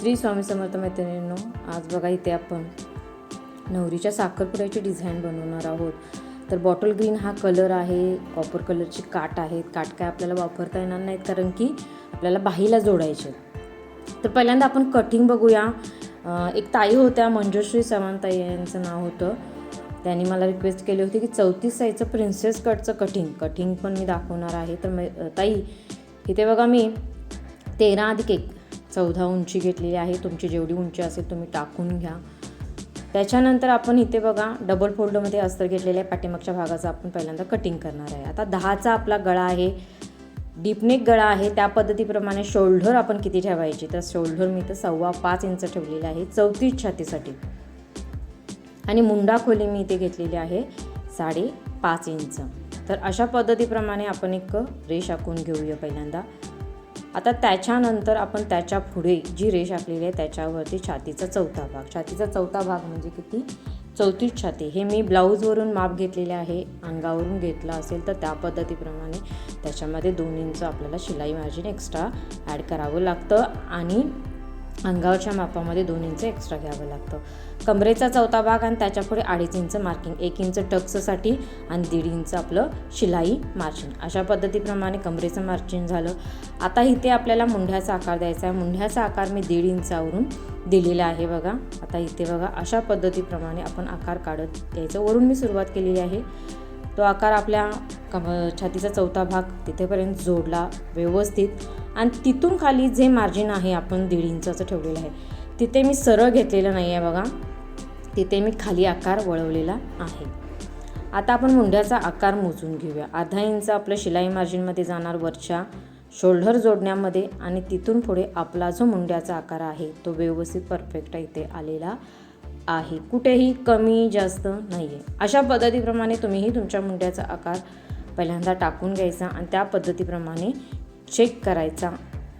श्री स्वामी समर्थ मैत्रिणींनो आज बघा इथे आपण नवरीच्या साखरपुड्याची डिझाईन बनवणार आहोत. तर बॉटल ग्रीन हा कलर आहे कॉपर कलरची काट आहेत. काट काय आपल्याला वापरता येणार नाहीत कारण की आपल्याला बाहीला जोडायचे तर पहिल्यांदा आपण कटिंग बघूया. एक ताई होत्या मंजुश्री सावंताई यांचं नाव होतं. त्यांनी मला रिक्वेस्ट केली होती की चौतीस साईजचं प्रिन्सेस कटचं कटिंग कटिंग पण मी दाखवणार आहे. तर ताई इथे बघा मी तेरा अधिक एक चौदा उंची घेतलेली आहे तुमची जेवढी उंची असेल तुम्ही टाकून घ्या. त्याच्यानंतर आपण इथे बघा डबल फोल्डमध्ये अस्तर घेतलेल्या पाठीमागच्या भागाचं आपण पहिल्यांदा कटिंग करणार आहे. आता दहाचा आपला गळा आहे डीपनेक गळा आहे त्या पद्धतीप्रमाणे शोल्डर आपण किती ठेवायची? तर शोल्डर मी तर सव्वा पाच इंच ठेवलेले आहे चौतीस छातीसाठी. आणि मुंडा खोली मी इथे घेतलेली आहे साडे पाच इंच. तर अशा पद्धतीप्रमाणे आपण एक रेष आखून घेऊया पहिल्यांदा. आता त्याच्यानंतर आपण त्याच्या पुढे जी रेष आखलेली आहे त्याच्यावरती छातीचा चौथा भाग. छातीचा चौथा भाग म्हणजे किती? चौतीस छाती. हे मी ब्लाऊजवरून माप घेतलेले आहे अंगावरून घेतला असेल तर त्या पद्धतीप्रमाणे त्याच्यामध्ये दोन इंच आपल्याला शिलाई मार्जिन एक्स्ट्रा ॲड करावं लागतं. आणि अंगावरच्या मापामध्ये दोन इंच एक्स्ट्रा घ्यावं लागतं. कमरेचा चौथा भाग आणि त्याच्या पुढे अडीच इंच मार्किंग एक इंच टक्ससाठी आणि दीड इंच आपलं शिलाई मार्जिन अशा पद्धतीप्रमाणे कमरेचं मार्जिन झालं. आता इथे आपल्याला मुंढ्याचा आकार द्यायचा आहे. मुंढ्याचा आकार मी दीड इंचावरून दिलेला आहे बघा. आता इथे बघा अशा पद्धतीप्रमाणे आपण आकार काढत द्यायचं वरून मी सुरुवात केलेली आहे. तो आकार आपल्या कम छातीचा चौथा भाग तिथेपर्यंत जोडला व्यवस्थित. आणि तिथून खाली जे मार्जिन आहे आपण दीड इंचाचं ठेवलेलं आहे तिथे मी सरळ घेतलेलं नाही आहे बघा. तिथे मी खाली आकार वळवलेला आहे. आता आपण मुंड्याचा आकार मोजून घेऊया. अर्धा इंच आपलं शिलाई मार्जिनमध्ये जाणार वरच्या शोल्डर जोडण्यामध्ये आणि तिथून पुढे आपला जो मुंड्याचा आकार आहे तो व्यवस्थित परफेक्ट इथे आलेला आहे. कुठेही कमी जास्त नाही आहे अशा पद्धतीप्रमाणे तुम्हीही तुमच्या मुंड्याचा आकार पहिल्यांदा टाकून घ्यायचा आणि त्या पद्धतीप्रमाणे चेक करायचा.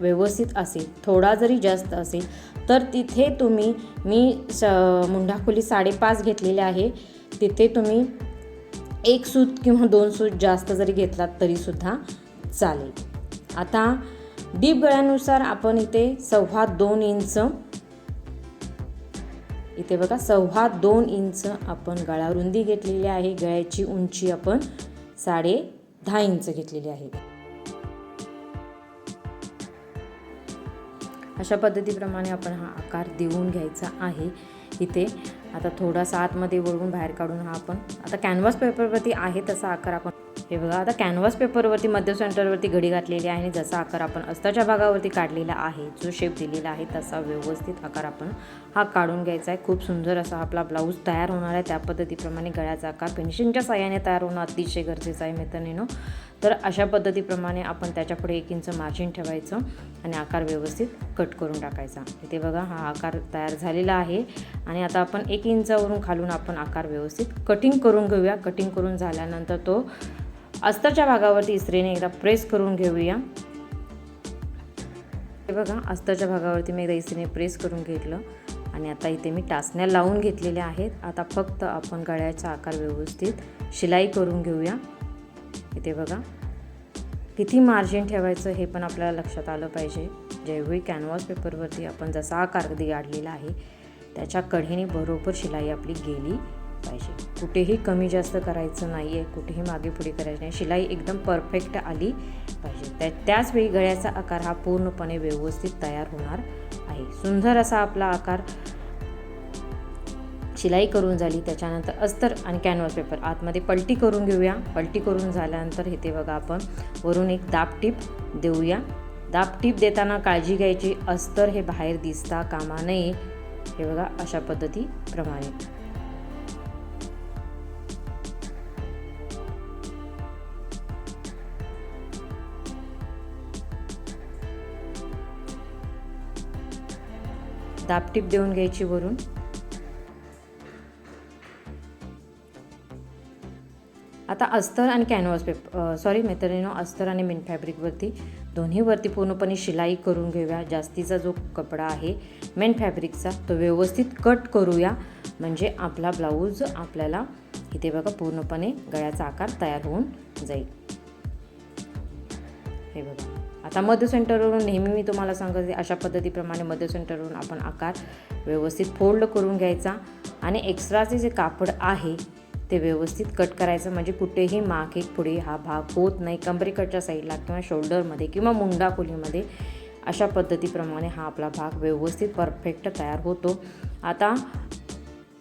व्यवस्थित असेल थोडा जरी जास्त असेल तर तिथे तुम्ही मी स मुंडाखोली साडेपाच घेतलेले आहे. तिथे तुम्ही एक सूत किंवा दोन सूत जास्त जरी घेतलात तरीसुद्धा चालेल. आता डीप गळ्यानुसार आपण इथे सव्वा दोन इंच इथे बघा सव्वा दोन इंच आपण गळा रुंदी घेतलेली आहे. गळ्याची उंची आपण साडे दहा इंच घेतलेली आहे. अशा पद्धतीप्रमाणे आपण हा आकार देऊन घ्यायचा आहे. इथे आता थोडासा आतमध्ये वळवून बाहेर काढून हा आपण आता कॅनव्हास पेपरवरती आहे तसा आकार आपण हे बघा आता कॅनव्हास पेपरवरती मध्य सेंटरवरती घडी घातलेली आहे आणि जसा आकार आपण अस्ताच्या भागावरती काढलेला आहे जो शेप दिलेला आहे तसा व्यवस्थित आकार आपण हा काढून घ्यायचा आहे. खूप सुंदर असा आपला ब्लाऊज तयार होणार आहे. त्या पद्धतीप्रमाणे गळ्याचा आकार फिनिशिंगच्या साह्याने तयार होणं अतिशय गरजेचं आहे मित्रांनो. तर अशा पद्धतीप्रमाणे आपण त्याच्यापुढे एक इंच मार्जिन ठेवायचं आणि आकार व्यवस्थित कट करून टाकायचा. इथे बघा हा आकार तयार झालेला आहे आणि आता आपण एक इंचावरून खालून आपण आकार व्यवस्थित कटिंग करून घेऊया. कटिंग करून झाल्यानंतर तो अस्तरच्या भागावरती इस्त्रीने एकदा प्रेस करून घेऊया. हे बघा अस्तरच्या भागावरती मी एकदा इस्त्रीने प्रेस करून घेतलं आणि आता इथे मी टाचण्या लावून घेतलेल्या आहेत. आता फक्त आपण गळ्याचा आकार व्यवस्थित शिलाई करून घेऊया. इथे बघा किती मार्जिन ठेवायचं हे पण आपल्याला लक्षात आलं पाहिजे. ज्यावेळी कॅनव्हास पेपरवरती आपण जसा आकार काढलेला आहे त्याच्या कढीने बरोबर शिलाई आपली गेली. पाहिजे. कुठेही कमी जास्त करायचं नाही आहे कुठेही मागे पुढे करायचं नाही शिलाई एकदम परफेक्ट आली पाहिजे. त्या त्याच वेळी गळ्याचा आकार हा पूर्णपणे व्यवस्थित तयार होणार आहे. सुंदर असा आपला आकार शिलाई करून झाली. त्याच्यानंतर अस्तर आणि कॅनव्हास पेपर आतमध्ये पलटी करून घेऊया. पलटी करून झाल्यानंतर इथे बघा आपण. वरून एक दाब टीप देऊया. दाब टीप देताना काळजी घ्यायची. अस्तर हे बाहेर दिसता कामा नये. हे बघा अशा पद्धतीप्रमाणे. दापटीप देऊन घ्यायची वरून. आता अस्तर आणि कॅनव्हास पेप सॉरी मैत्रिणीनो अस्तर आणि मिन फॅब्रिकवरती दोन्हीवरती पूर्णपणे शिलाई करून घेऊया. जास्तीचा जो कपडा आहे मेन फॅब्रिकचा तो व्यवस्थित कट करूया. म्हणजे आपला ब्लाऊज आपल्याला इथे बघा पूर्णपणे गळ्याचा आकार तयार होऊन जाईल. हे बघा. आता मध्य सेंटरवरून नेहमी मी तुम्हाला सांगते अशा पद्धतीप्रमाणे मध्य सेंटरवरून आपण आकार व्यवस्थित फोल्ड करून घ्यायचा आणि एक्स्ट्राचे जे कापड आहे ते व्यवस्थित कट करायचं. म्हणजे कुठेही मागे पुढे हा भाग होत नाही. कंबरेकडच्या साईडला किंवा शोल्डरमध्ये किंवा मुंडा खोलीमध्ये अशा पद्धतीप्रमाणे हा आपला भाग व्यवस्थित परफेक्ट तयार होतो. आता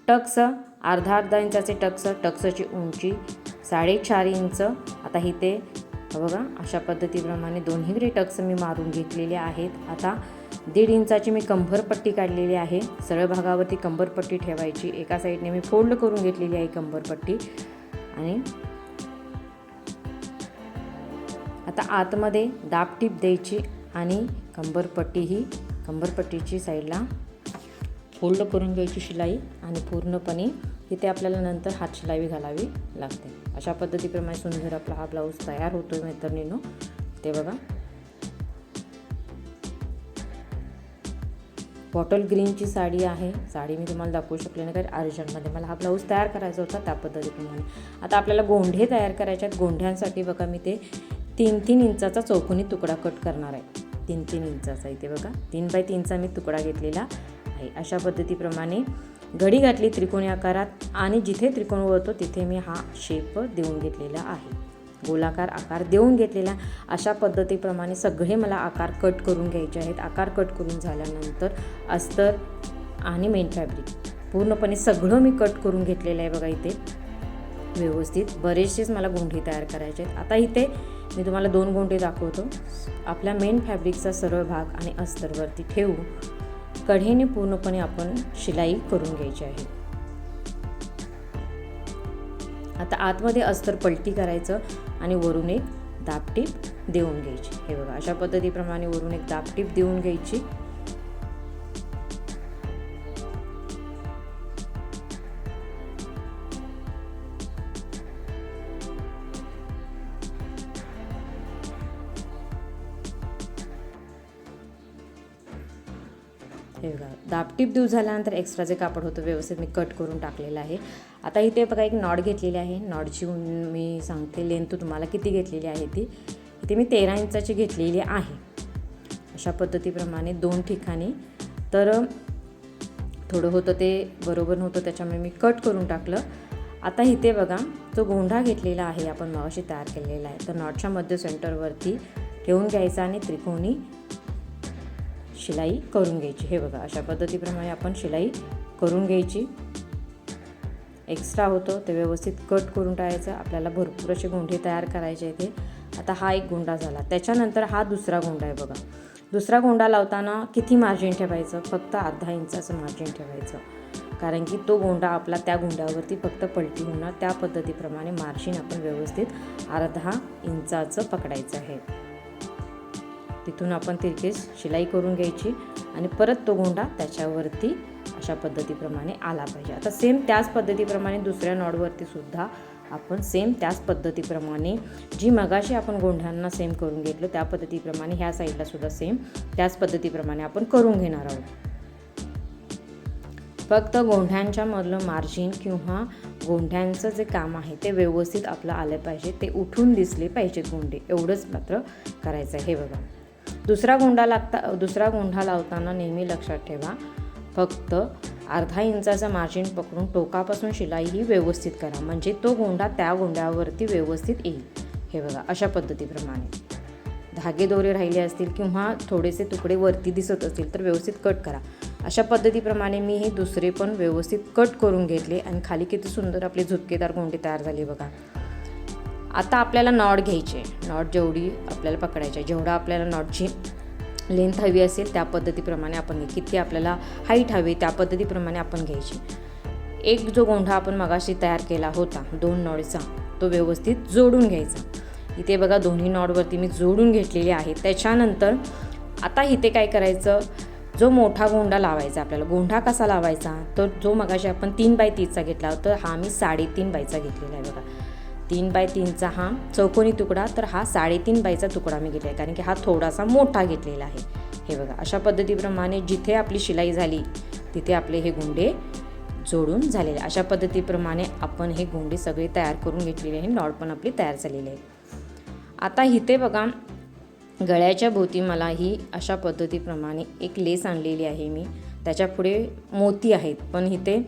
टक्स अर्धा अर्धा इंचाचे टक्स टक्सची उंची साडेचार इंच. आता इथे बघा अशा पद्धतीप्रमाणे दोन्ही टक्स मी मारून घेतलेले आहेत. आता दीड इंचाची मी कंबरपट्टी काढलेली आहे. सरळ भागावरती कंबरपट्टी ठेवायची. एका साईडने मी फोल्ड करून घेतलेली आहे कंबरपट्टी आणि आता आतमध्ये दाब टीप द्यायची आणि कंबरपट्टी ही कंबरपट्टीची साईडला फोल्ड करून घ्यायची शिलाई आणि पूर्णपणे इथे आपल्याला नंतर हात शिलाई घालावी लागते. अशा पद्धतीप्रमाणे सुंदर आपला हा ब्लाऊज तयार होतो आहे मैत्रिणीनो. ते बघा. बॉटल ग्रीनची साडी आहे. साडी मी तुम्हाला दाखवू शकले नाही कारण अर्जंटमध्ये मला हा ब्लाऊज तयार करायचा होता त्या पद्धतीप्रमाणे आता आपल्याला गोंढे तयार करायचे आहेत. गोंढ्यांसाठी बघा मी ते तीन तीन इंचाचा चौकोनी तुकडा कट करणार आहे. तीन तीन इंचाचा इथे बघा. तीन बाय तीनचा मी तुकडा घेतलेला आहे. अशा पद्धतीप्रमाणे घडी घातली त्रिकोणी आकारात आणि जिथे त्रिकोण वळतो तिथे मी हा शेप देऊन घेतलेला आहे. गोलाकार आकार देऊन घेतलेला. अशा पद्धतीप्रमाणे सगळे मला आकार कट करून घ्यायचे आहेत. आकार कट करून झाल्यानंतर अस्तर आणि मेन फॅब्रिक पूर्णपणे सगळं मी कट करून घेतलेलं आहे बघा इथे. व्यवस्थित. बरेचसेच मला गोंढे तयार करायचे आहेत. आता इथे मी तुम्हाला दोन गोंढे दाखवतो. आपल्या मेन फॅब्रिकचा सरळ भाग आणि अस्तरवरती ठेवू. कढेने पूर्णपणे आपण शिलाई करून घ्यायची आहे. आता आतमध्ये अस्तर पलटी करायचं आणि वरून एक दापटीप देऊन घ्यायची. हे बघा अशा पद्धतीप्रमाणे वरून एक दापटीप देऊन घ्यायची. हे बघा. दापटीप देऊ झाल्यानंतर एक्स्ट्रा जे कापड होतं व्यवस्थित मी कट करून टाकलेलं आहे. आता इथे बघा एक नॉट घेतलेली आहे. नॉटची मी सांगते लेंथ तुम्हाला किती घेतलेली आहे ती. इथे मी तेरा इंचाची घेतलेली आहे. अशा पद्धतीप्रमाणे दोन ठिकाणी. तर थोडं होतं ते बरोबर नव्हतं त्याच्यामुळे मी कट करून टाकलं. आता इथे बघा तो गोंढा घेतलेला आहे आपण मगाशी तयार केलेला आहे. तर नॉटच्या मध्य सेंटरवरती ठेवून घ्यायचा आणि त्रिकोणी शिलाई करून घ्यायची. हे बघा अशा पद्धतीप्रमाणे आपण शिलाई करून घ्यायची. एक्स्ट्रा होतं ते व्यवस्थित कट करून टाकायचं. आपल्याला भरपूर असे गोंढे तयार करायचे इथे आता हा एक गोंडा झाला. त्याच्यानंतर हा दुसरा गोंडा आहे बघा. दुसरा गोंडा लावताना किती मार्जिन ठेवायचं? फक्त अर्धा इंचाचं मार्जिन ठेवायचं. कारण की तो गोंडा आपला त्या गोंड्यावरती फक्त पलटी होणार. त्या पद्धतीप्रमाणे मार्जिन आपण व्यवस्थित अर्धा इंचाचं पकडायचं आहे. तिथून आपण तिरकेस शिलाई करून घ्यायची आणि परत तो गोंडा त्याच्यावरती अशा पद्धतीप्रमाणे आला पाहिजे. आता सेम त्याच पद्धतीप्रमाणे दुसऱ्या नॉडवरती सुद्धा आपण सेम त्याच पद्धतीप्रमाणे जी मगाशी आपण गोंढ्यांना सेम करून घेतलं त्या पद्धतीप्रमाणे ह्या साईडला सुद्धा सेम त्याच पद्धतीप्रमाणे आपण करून घेणार आहोत. फक्त गोंढ्यांच्या मधलं मार्जिन किंवा गोंढ्यांचं जे काम आहे ते व्यवस्थित आपलं आलं पाहिजे ते उठून दिसले पाहिजेत गोंडे. एवढंच मात्र करायचं आहे हे बघा. दुसरा गोंडा लागता दुसरा गोंढा लावताना नेहमी लक्षात ठेवा. फक्त अर्धा इंचाचं मार्जिन पकडून टोकापासून शिलाई ही व्यवस्थित करा. म्हणजे तो गोंडा त्या गोंड्यावरती व्यवस्थित येईल. हे बघा अशा पद्धतीप्रमाणे. धागे दोरे राहिले असतील किंवा थोडेसे तुकडे वरती दिसत असतील तर व्यवस्थित कट करा. अशा पद्धतीप्रमाणे मी हे दुसरे पण व्यवस्थित कट करून घेतले आणि खाली किती सुंदर आपले झुपकेदार गोंडे तयार झाले बघा. आता आपल्याला नॉट घ्यायचे. नॉट जेवढी आपल्याला पकडायची आहे जेवढा आपल्याला नॉटची लेंथ हवी असेल त्या पद्धतीप्रमाणे आपण किती आपल्याला हाईट हवी त्या पद्धतीप्रमाणे आपण घ्यायची. एक जो गोंढा आपण मगाशी तयार केला होता दोन नॉडचा तो व्यवस्थित जोडून घ्यायचा. इथे बघा दोन्ही नॉडवरती मी जोडून घेतलेली आहे. त्याच्यानंतर आता इथे काय करायचं? जो मोठा गोंडा लावायचा आपल्याला. गोंढा कसा लावायचा? तर जो मगाशी आपण तीन बाय तीसचा घेतला तर हा मी साडेतीन बायचा घेतलेला आहे बघा. तीन बाय तीनचा हा चौकोनी तुकडा तर हा साडेतीन बायचा तुकडा मी घेतला आहे कारण की हा थोडासा मोठा घेतलेला आहे. हे बघा अशा पद्धतीप्रमाणे जिथे आपली शिलाई झाली तिथे आपले हे गुंडे जोडून झालेले. अशा पद्धतीप्रमाणे आपण हे गुंडे सगळे तयार करून घेतलेले आहे नॉट पण आपली तयार झालेली आहे. आता इथे बघा गळ्याच्या भोवती मला ही अशा पद्धतीप्रमाणे एक लेस आणलेली आहे मी. त्याच्या पुढे मोती आहेत पण इथे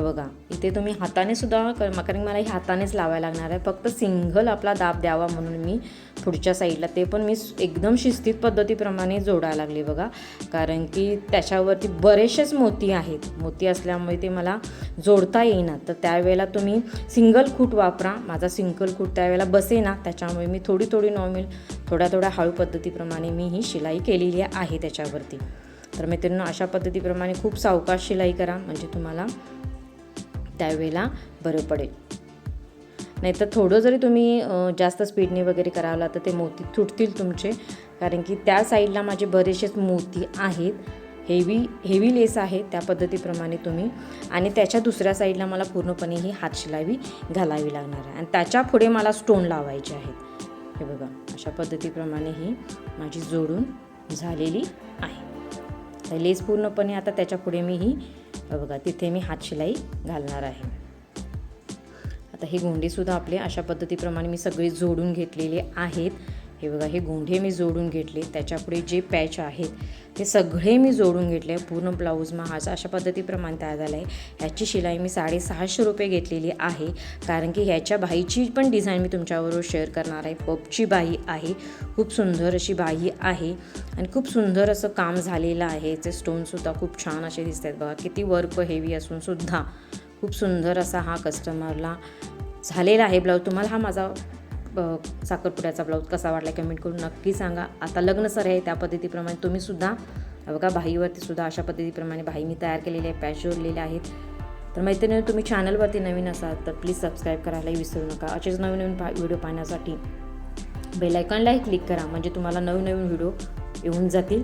बघा इथे तुम्ही हाताने सुद्धा कारण मला हे हातानेच लावायला लागणार आहे. फक्त सिंगल आपला दाब द्यावा म्हणून मी पुढच्या साईडला ते पण मी एकदम शिस्तीत पद्धतीप्रमाणे जोडायला लागले बघा. कारण की त्याच्यावरती बरेचसेच मोती आहेत. मोती असल्यामुळे ते मला जोडता येईना. तर त्यावेळेला तुम्ही सिंगल खूट वापरा. माझा सिंगल खूट त्यावेळेला बसेना. त्याच्यामुळे मी थोडी थोडी नॉर्मल थोड्या थोड्या हळू पद्धतीप्रमाणे मी ही शिलाई केलेली आहे त्याच्यावरती. तर मित्रांनो अशा पद्धतीप्रमाणे खूप सावकाश शिलाई करा. म्हणजे तुम्हाला त्यावेळेला बरं पडेल. नाहीतर थोडं जरी तुम्ही जास्त स्पीडने वगैरे करावं तर ते मोती तुटतील तुमचे. कारण की त्या साईडला माझे बरेचसेच मोती आहेत. हेवी हेवी लेस आहे त्या पद्धतीप्रमाणे तुम्ही. आणि त्याच्या दुसऱ्या साईडला मला पूर्णपणे ही हातशिलाई घालावी लागणार आहे. आणि त्याच्या पुढे मला स्टोन लावायचे आहेत. हे बघा अशा पद्धतीप्रमाणे ही माझी जोडून झालेली आहे. तर लेस पूर्णपणे आता त्याच्या पुढे मी ही बघा तिथे मी हातशिलाई घालणार आहे. आता हे गोंडीसुद्धा आपले अशा पद्धतीप्रमाणे मी सगळे जोडून घेतलेले आहेत. हे बघा हे गोंडे मी जोडून घेतले. त्याच्यापुढे जे पॅच आहेत ते सगळे मी जोडून घेतले. पूर्ण ब्लाऊज महाज अशा पद्धतीप्रमाणे तयार झाला आहे ह्याची शिलाई मी साडेसहाशे रुपये घेतलेली आहे. कारण की ह्याच्या बाईची पण डिझाईन मी तुमच्याबरोबर शेअर करणार आहे. पपची बाई आहे. खूप सुंदर अशी बाई आहे. आणि खूप सुंदर असं काम झालेलं आहे. याचे स्टोनसुद्धा खूप छान असे दिसत आहेत बघा. किती वर्क हेवी असूनसुद्धा खूप सुंदर असा हा कस्टमरला झालेला आहे ब्लाऊज. तुम्हाला हा माझा साखरपुड्याचा ब्लाऊज कसा वाटला कमेंट करून नक्की सांगा. आता लग्न सर आहे त्या पद्धतीप्रमाणे तुम्ही सुद्धा बघा भाईवरती सुद्धा अशा पद्धतीप्रमाणे भाई मी तयार केलेले आहे पॅच जोडलेले आहेत. तर मैत्रिणी तुम्ही चॅनलवरती नवीन असाल तर प्लीज सबस्क्राईब करायलाही विसरू नका. असेच नवीन नवीन पा व्हिडिओ पाहण्यासाठी बेलायकॉनलाही क्लिक करा म्हणजे तुम्हाला नवीन नवीन व्हिडिओ येऊन जातील.